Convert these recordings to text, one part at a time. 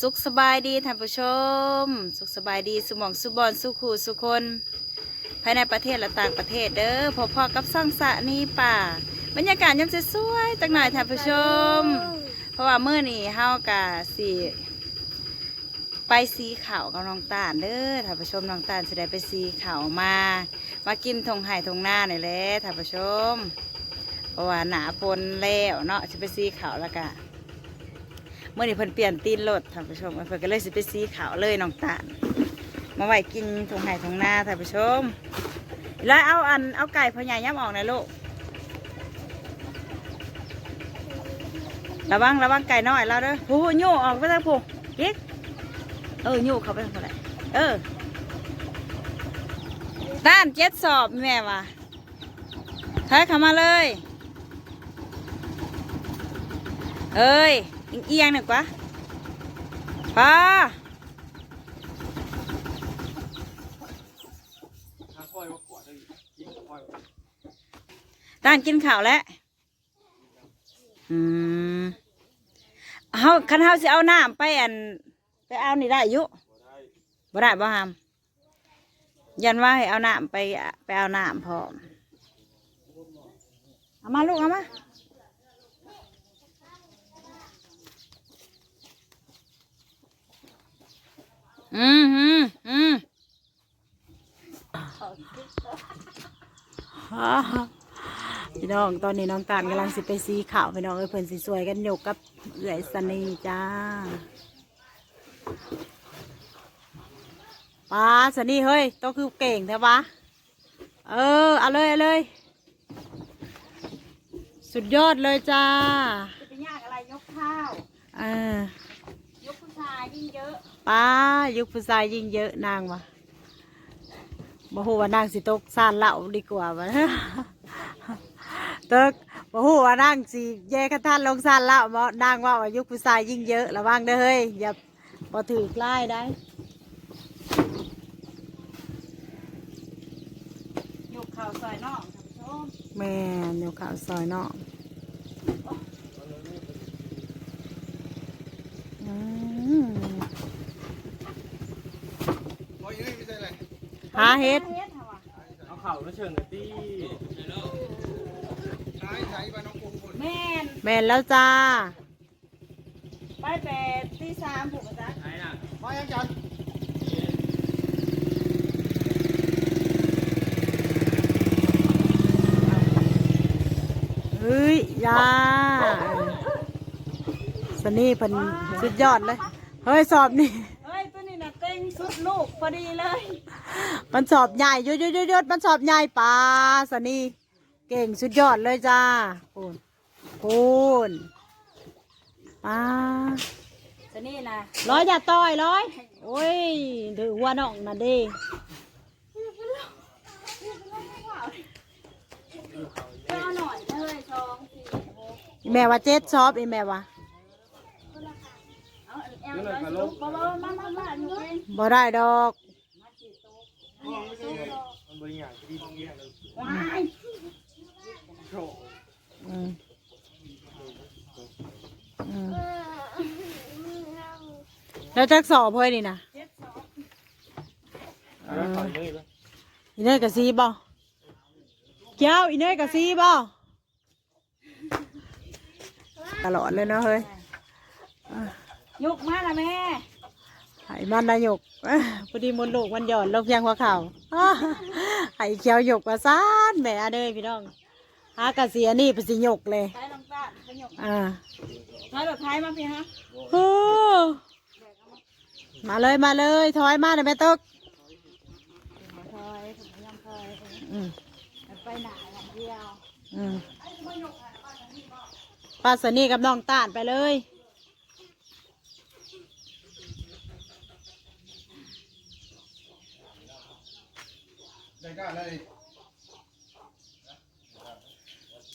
สุขสบายดีท่านผู้ชม สุขสบายดีสุมองสุบอนสุขูสุคน ภายในประเทศและต่างประเทศเด้อพอพอกับซ่องสะนี่ป่า บรรยากาศยังสวยๆจังหน่อยท่านผู้ชม เพราะว่าเมื่อนี้เฮากะสิไปสีขาวกับน้องตาลเด้อท่านผู้ชมน้องตาลจะได้ไปสีขาวมา มากินทงไห่ทงหน้านี่แหละท่านผู้ชมเพราะว่าหนาพลแล้วเนาะจะไปสีขาวแล้วกะ เมื่อนี้เพิ่นเปลี่ยนตีนรถท่านผู้ชมเพิ่นก็เลยสิไปสีขาวเลยน้องตาลมาไว้กินทงไห่ทงหน้าท่านผู้ชม แล้วเอาอันเอาไก่พ่อใหญ่ย้ำออกหนะลูกระวังระวังไก่น้อยเราเด้อผู้โย่ออกไปทางผู้ยิกเออโย่เขาไปทางผู้ใดเออด้านเจ็ดสอบแม่ว่ะถอยเข้ามาเลย เอ้ย เอียงหนึ่งกว่าพอด้านกินข้าวแล้วอืมเฮาคันเฮาสิเอาน้ำไปอัน ไปเอานี่ได้อยุบ่ได้บ่หามยันว่าให้เอาน้ำไปไปเอาน้ำพร้อมเอามาลูกเอามา อืมอืมอืมฮ่าฮ่าพี่น้องตอนนี้น้องตาลกำลังสิไปสีขาวพี่น้องเอ้ยเพิ่นสิสวยกันอยู่กับเอื้อยสนีจ้าป้าสนีเฮ้ยต้องคือเก่งแท้ปะเออเอาเลยเอาเลย สุดยอดเลยจ้าจะไปยากอะไรยกข้าวเออยกผู้ชายยิ่งเยอะ ป้ายุคผู้ชายยิ่งเยอะนางวะบ่ฮู้ว่านางสิตกซานเหล่าดีกว่าวะเติกบ่ฮู้ว่านางสิแย่กระทันลงซานเหล่าบ่นางว่าว่ายุคผู้ชายยิ่งเยอะระวังเด้อเฮ้ยอย่าบ่ถือกลายได้ยกข้าวซอยนอกท่านผู้ชมแม่นอยู่ข่าวซอยเนาะอืม หาเฮ็ดเฮ็ดเหรอวะเอาเข่าแล้วเชิงกันตี้แม่นแม่นแล้วจ้า ไปแปดที่สามผูกกระจักไหนน่ะมายังจันเฮ้ยยาสนี่เพันสุดยอดเลย เฮ้ย สอบนี่ ลูกพอดีเลย มันสอบใหญ่ยศยศยศยศมันสอบใหญ่ปลาสนี่เก่งสุดยอดเลยจ้าปูนปูนปลาตัวนี้น่ะร้อยอย่าต่อยร้อย โอ้ยถือหัวน้องนะเด้ก็เอาหน่อยเลยสองสี่หกอีแม่ว่าเจ็ดชอบอีแม่ว่า เอาแอลร้อยลูกบ่บ่มามามาหนูเองบ่ได้ดอก มันบริหารที่ดีตรงนี้เลยว้ายโชว์อืมอืมแล้วจักสอบเพื่อนนี่นะเจ็ดสองแล้วต่อยเลยเลยอีเนยกับซีบ่เจ้าอีเนยกับซีบ่ตลอดเลยเนาะเฮ้ย ยกมาละแม่ไห้มันนายกเอ้อพอดีมนต์ลูกมันหย่อนลงเพียงหัวเข่าอ้าไห้เขียวหยกประสานแหม่เด้อพี่น้องหากระเสียนี่เป็นสิหยกเลยใช้ลำตาลขยกอ่าใช้รถไทยมาพี่ฮะโอ้มาเลยมาเลยถอยมาเดี๋ยวแม่ตกคอยผมยังคอยอืมไปไหนอย่างเดียวอืมป้าสนี่กับน้องต้านไปเลย ได้ก้าเลย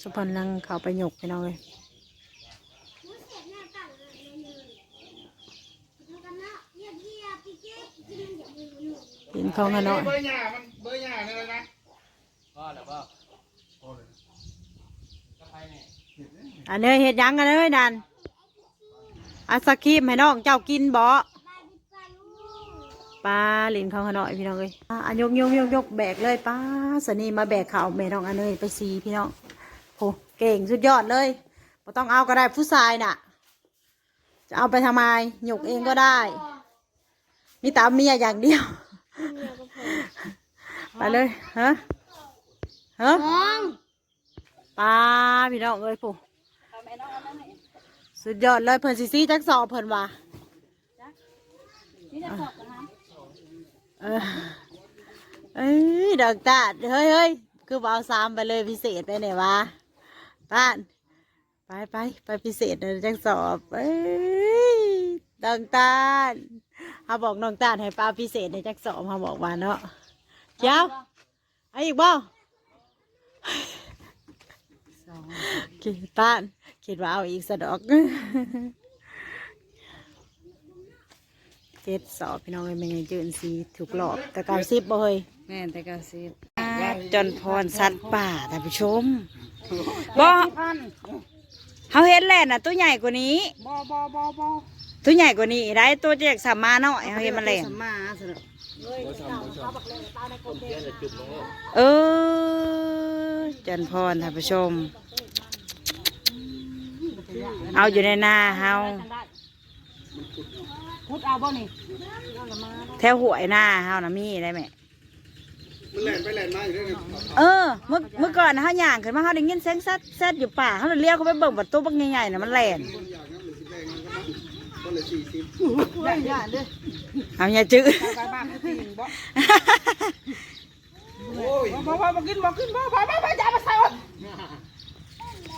สุพรรณนังเขาไปหยกไปน้องเลยกินของกันหน่อยเบอร์หยามันเบอร์หยาเลยนะพ่อแล้วก็ก็ใครเนี่ยอันเนยเห็ดหยังกันเลยนันอาสครีมให้น้องเจ้ากินบ่ ปลาหลินเขาขน่อยพี่น้องเอ้ยอะอันยกยกยกยกแบกเลยป้าสนีมาแบกข่าวแม่น้องอันเนยไปซีพี่น้องโหเก่งสุดยอดเลยบ่ต้องเอาก็ได้ผู้ชายน่ะ จะเอาไปทำไมหยกเองก็ได้ มีตามเมียอย่างเดียว ไปเลยฮะฮะปลาพี่น้องเอ้ยผู้ทำไอ้น้องอันนั้นนี่สุดยอดเลยเพิ่นซิซี่จักสอบเพิ่นว่านี่จะสอบกันนะ เออเอ้ยดอกตาดเฮ้ยเฮ้ยคือบ่เอาสามไปเลยพิเศษไปไหนวะป้านไปไปไปพิเศษเลยจักสอบเอ้ยดอกตาดเขาบอกน้องตาดให้ปลาพิเศษในจักสอบเขาบอกว่าเนาะเจ้าไอ้อีกบ่คิดป้านคิดว่าเอาอีกสะดอก เจ็ดสอบพี่น้องเอ้ยแม่ยังยืนสีถูกหลอกแต่เก้าสิบบ่เฮ้ยแม่นแต่เก้าสิบจนพรสัตว์ป่าท่านผู้ชมบ่เขาเห็นแหละน่ะตัวใหญ่กว่านี้บ่บ่บ่บ่ตัวใหญ่กว่านี้ได้ตัวเจ็กสามมาเนาะเขาเห็นมันแหลสัมมาสนุกเออจันพรท่านผู้ชม เอาอยู่ในหน้าเฮา พุดเอาบ่นี่แถวหวยหน้าเฮานะมีได้ไหมมันแล่นไปแล่นมาอยู่ด้วยกันเออเมื่อเมื่อก่อนนะเฮาย่างขึ้นมาเฮาได้ยินเสียงซัดซัดอยู่ป่าเฮาเลยเลี้ยวเข้าไปเบิ่งประตูบักใหญ่ๆน่ะมันแล่นคนอยากน้ำหรือสิแรงมันก็มันคนละสี่สิบได้ยาเด้อเอาอย่าจื้อไปบ้านตีนบ่โอ้ยบ่บ่บ่กินบ่กินบ่บ่บ่บ่อย่ามาใส่วะ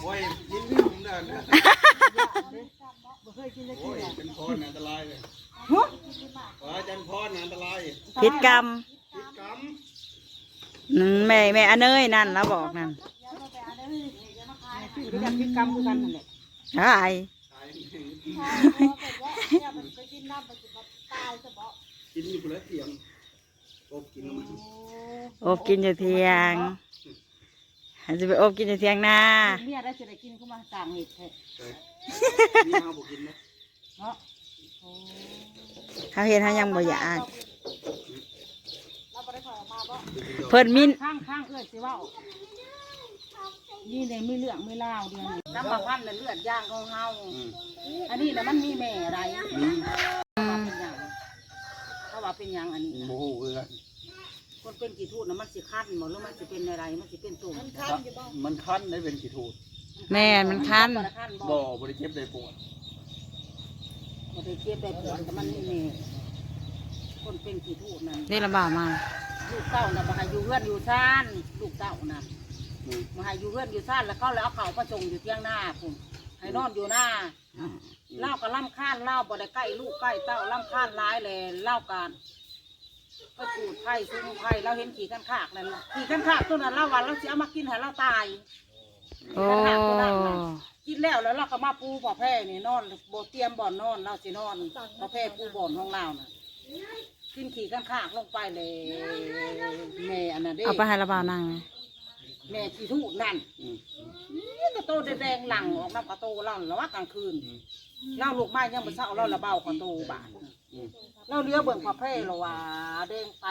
โอ้ยยินดีผมเดินนะบ่เคยกินได้โอ้กินยเป็นพรอันตรายเลย ฮะว่าจันพรอันตรายพิษกรรมพิษกรรมอืมแม่แม่อันเนยนั่นแล้วบอกนั่นคืออยากกินกรรมคือกันนั่นแหละใช่ตายกินอยู่คนละเตียงอบกินแล้วมันอบกินอยู่เทียงจะไปอบกินอยู่เทียงนาเมียได้สิได้กินเข้ามาต่างเหตุแท้นี่เอาบอกกินนะเนาะ เขาเห็นเขายังบ่อยากเพิ่นมินข้างข้างเอื้อยสิเว้านี่เลยมีเรื่องมีเล่าวเดียวนี่น้ำมาพันน่ะเลือดย่างของเฮาอันนี้น่ะมันมีแม่อะไรว่าเป็นหยังเขาว่าเป็นหยังอันนี้โมโหเลยคนเป็นกี่ทูตนะมันสิคันหมดหรือมันสิเป็นอะไรมันสิเป็นตุ่มมันคันได้เป็นกี่ทูดแม่นมันคันบ่ได้คันบ่บ่บริเจ็บได้ปวด บ่ได้เจ็บได้ปวดแต่มันนี่แม่คนเป็นกี่ทูตนั่นนี่ลำบากมากลูกเต้าน่ะบ่ให้อยู่เฮือนอยู่ซ่านลูกเต้าน่ะอืมบ่ให้อยู่เฮือนอยู่ซ่านแล้วเขาเลยเอาเขาประจงอยู่เที่ยงหน้าพุ่นให้นอนอยู่หน้าเล่าก็ล่ำค้านเล่าบ่ได้ใกล้ลูกใกล้เต้าล่ำค้านร้ายเลยเล่าการก็จูดไผ่ซุ้มไผ่เราเห็นขี่กันขากนั่นขี่กันขากตัวนั้นเราว่าเราสิเอามากินให้เราตาย โอ้กินแล้วแล้วเราก็มาปูบ่อแพร่นี่นอนบ่เตรียมบ่อนนอนเราสินอนบ่อแพร่ปูบ่อนของเราน่ะกินขี่กันขากลงไปเลยแม่อันนั้นเด้เอาไปให้ระบาดนั่งไหม แม่ขี้ทูดนั่นอืมนี่กระโตแดงๆหลังออกน้ำกระโตเราแล้วว่ากลางคืนเราลูกไม้ยังบ่เช้าเราระเบากระโตบาดอืมเราเลี้ยวเบิ่งพระเพร่เราว่าแดงไต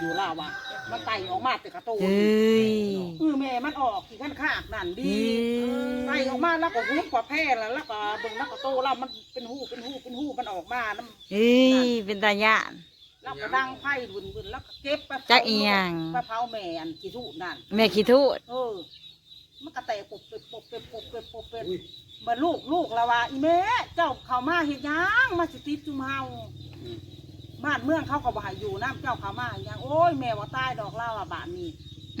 อยู่ล่าว่ามันไตออกมาแต่กระโตเอ้ยเออแม่มันออกขี่กันขากนั่นดีอืมไตออกมาแล้วก็หุบพระเพร่แล้วแล้วก็เบิ่งแล้วกระโตเรามันเป็นหูเป็นหูเป็นหูมันออกมาน้ำเอ้ยเป็นตาญาณ แล้วก็ดังไผ่บุญบุญแล้วก็เก็บไปจักอีหยัง ไปเผาแม่อันขี้ทูดนั่น แม่ขี้ทูดเออ มันก็แตกปบเป็ดปบเป็ดปบเป็ดปบเป็ดมาลูกลูกละว่าอีแม่เจ้าเข้ามาเฮ็ดหยังมาสิติดจุมเฮาอืม บ้านเมืองเขาก็บ่ให้อยู่น้ำเจ้าเข้ามาเฮ็ดหยังโอ้ยแม่ว่าตายดอกเล่าอะบ้านนี้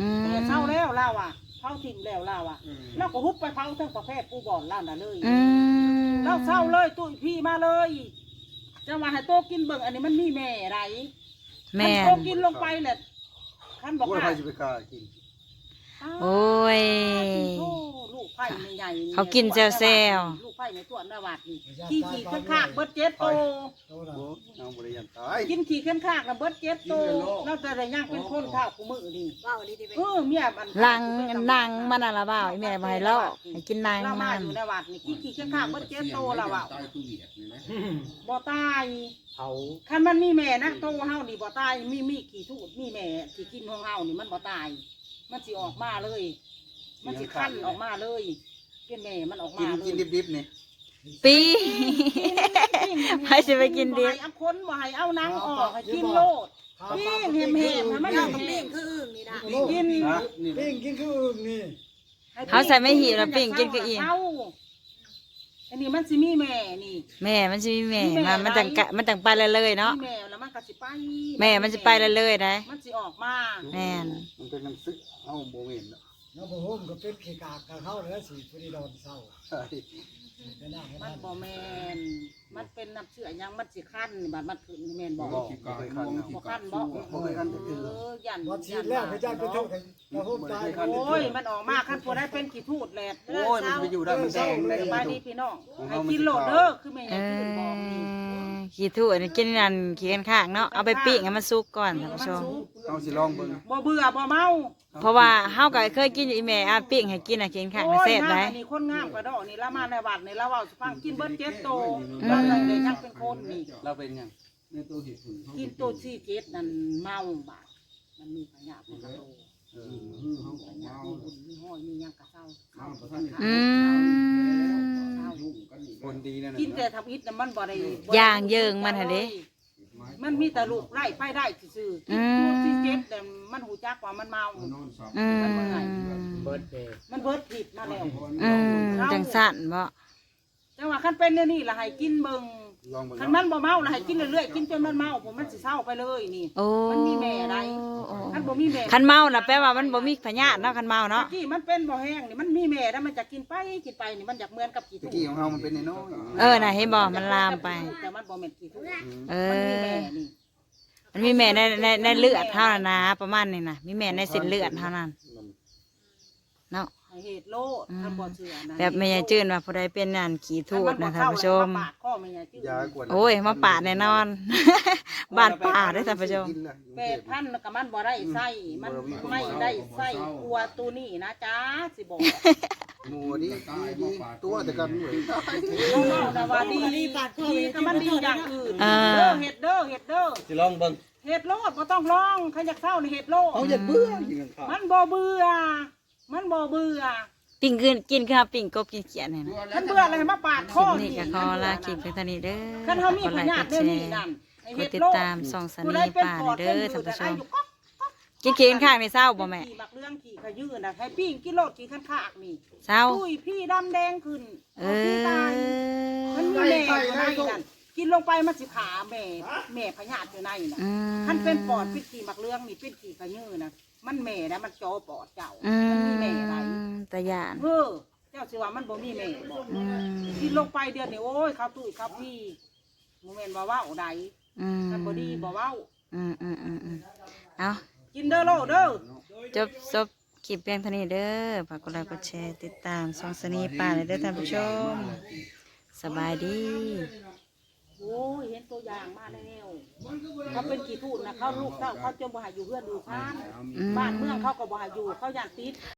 อืมแต่เศร้าแล้วเล่าอะเผาทิ้งแล้วเล่าอะอืมแล้วก็ฮุบไปเผาทั้งประเภทผู้บ่อนเล่าน่ะเลยอืมเราเศร้าเลยตุ้ยพี่มาเลย จะว่าให้โตกินเบิ่งอันนี้มันมีแม่ไรแม่คันโตกินลงไปแหละคันบอกว่าว่าใครจะไปกล้ากิน โอ้ยโอ้ลูก ไผ่ใหญ่ๆเขากินแซวๆ ลูกไผ่ในตัวนาวัดนี่ขี้ขี่ข้างคากเบิดเจ็ดโตโอ้เอาบริยันตายกินขี่ข้างคากนะเบิดเจ็ดโตแล้วแต่ได้ย่างเป็นคนข้าวกูมือนี่ว้าวนี่ดิเว้ยเออเมียมันลังนางมันอะไรเปล่าไอ้แม่บ่ให้ลอกให้กินนางเรามามันอยู่ในวัดนี่ขี้ขี่ข้างคากเบิดเจ็ดโตและว่ะบ่ตายเผาคันมันมีแม่นะโตเฮานี่บ่ตายมีมีขี่ทูดมีแม่ที่กินของเฮานี่มันบ่ตาย มันสิออกมาเลย มันสิคั้นออกมาเลยเป็นแม่มันออกกิมานเลยกินดิบๆนี่ปีให้สิไปกินดิบ่ให้เอาคนบ่ให้เอาหนังออกให้กินโลด ปิ้งแหมๆให้มันย่างแหกับมปิ้งคืออึ่งนี่นะๆกินฮะนี่ปิ้งกินคืออึ่งนี่เขาใส่ไม่หีบแล้วปิ้งกินก็อิ่มเาอันนี้มันสิมีแม่นี่ แม่มันสิมีแม่มันมันจังกะมันจังไปเลยเลยๆเนาะมีแม่แล้วมันก็สิไปแม่มันสิไปเลยเลยๆได้มันสิออกมาแม่นมันเป็นน้ำซึกเอาโบเวนเนาะ แล้วผมห่มก็เป็นขี้กากกับเข้าแล้วสิพอดีโดนเศร้าใช่ไปนั่งให้มัมันนบ่แม่นมันเป็นน้ำเชื่อหยังมันสิคั้นบัดมันขึ้นแม่นบ่บ่เคยคันบ่คั้นบ่บ่เคยคันก็คือเออยันวัดชีดแล้วพระเจ้าไปโทษให้กระห่มตายโอ้ยมันออกมาคันผู้ได้เป็นกี่ทูดแหละโอ้ยมันไปอยู่ได้มันแดงได้สยังบายไงดีพี่น้องให้กินโลดเด้อคือแม่เอยังตื่นบอกอนี่ ขี้ถั่วนี่กินนั่นขี้กันข้างเนาะเอาไปปิ้งให้มันสุกก่อนท่านผู้ชมเอาสิลองเบิ่งบ่เบื่อบ่เมาเพราะว่าเฮาก็เคยกินอยู่อีแม่อะปิ้งให้กินน่ะกินข้างน่ะโอ้ยแซ่บงาได้มอันนี้คนงามกระดอกนี่ละมาในวัดนี่ละเว้าสิฟังกินเบิดเจ็ดโตอืมแล้วเลยเลยยังเป็นคนนี่เราเป็นหยังกินโตสี่เจ็ดนั่นเมาบาดมันมีพยาธิในกระโตเออพยาธิมีบุญมีห้อ ยมีหยังกระเซ้าอืมคนดีนั่นกินแต่น่ะทำอิฐน่ะมันบ่ได้ย่างเยิงมันหั่นเด้ มันมีแต่ลูกไล่ไปได้ซื่อๆกินตัวสี่เจ็ดแต่มันหูจักว่ามันเมาอืมเบิร์ดเดย์มันเบิดผิดมาแล้ว อืมจังสั่นบ่ จังหวะคันเป็นเนี่ยนี่ละให้กินเบิ่งลองเบิ่งคันมันบ่เมาละให้กินเรื่อยๆกินจนมันเมาผมมันสิเศร้าไปเลยนี่ โอ้มันมีแม่ใด โอ้คันบ่มีแม่คันเมาน่ะแปลว่ามันบ่มีพยาธิเนาะคันเมาเนาะตะกี้มันเป็นบ่แห้งนี่มันมีแม่แล้วมันจะกินไปกินไปนี่มันอยากเหมือนกับกี่ตะทุ่กี้ของเฮามันเป็นน้อยเออน่ะเห็นบ่มันลามไป แต่มันบ่แม่นกี่ทุ่เอมันมีอ แม่นี่มันมีแม่ในในในเลือดเท่านั้นนะประมาณนี้นะมีแม่ในเส้นเลือดเท่านั้นเนาะ ให้เหตุโลดคันบ่เชื่อนะแบบแม่ยายจื้นว่าผู้ใดเป็นนั่นขี่ทูดนะท่านผู้ชม ปาดข้อแม่ยายจื้อยากวนโอ้ยมาปาดแน่นอน บ้านป่าได้อท่านผู้ชม แปดพันกับมันบ่ได้ใส่มันไม่ได้ใส่ตัวตัวนี้นะจ๊ะสิบอกหมูดีดีตัวแต่กันเหมือนได้เขาเล่าแต่ว่าดีดีก็มันดีอย่างอื่นอ่าเด้อเห็ดเด้อเห็ดเด้อสิลองเบิ่งเห็ดโลดบ่ต้องลองใครอยากเศร้านี่เห็ดโลด เขาอยากเบื่ออยู่ข้างมันบ่เบื่อ มันบ่เบื่อปิ่งกินกินข้าวปิ่งกบกินเขียดเนี่ยนะมันเบื่ออะไรมาปาดคข้อลิปนี้ก็ขอลาคลิปเพียงเท่านี้เด้อคันเฮามีกดพไลค์ยากธิดเด้อแชนี่ร์นั่นไอ้กเห็ดดติดโลดตามส่องสผู้นีใดเป็นป่าปอดเด้เป็นอมืท่านอผู้ชแต่มอายุก๊อกกินเขียนข้างในเศร้าบ่แม่ขี่มักเรื่องขี่ขยืนน่ะให้ปิ้งกิโลดขี่ข้างๆนี่เศร้าตุ้ยพี่ดำแดงขึ้นเอเอาพี่ตายอมันมีแม่อยู่ในนั่นกินลงไปมันสิขาแม่แม่พญาติอยู่ในน่ะอืมคันเป็นปอดเป็นขี่มักเรื่องนี่เป็นขี่ขยื้อนะ มันแม่นะมันจอปอดเจ้าอืมันมีแม่อะไรมตะยานเออเจ้าสิว่ามันบ่มีแม่บ่อืมกินลงไปเดือนนี้โอ้ยเขาตุ้ยเขาพี่โมเมนบ่เว้าใดอืมคันบ่ดีบ่เว้า อืมอืมอืมอืมเอากินเด้อโลเด้อ จบจบคลิปเพียงเท่านี้เด้อฝากกดไลค์กดแชร์ติดตามสองสนีป่าเลยเด้อท่านผู้ชม สบายดี โอ้ยเห็นตัวอย่างมาแล้ว เขาเป็นกี่ทูนนะเขาลูกเต้าเขาจมบ่ใหาอยู่เพื่อนดูข้างอืมบ้านเมืองเขาก็บ่ใหาอยู่เขาอยากติด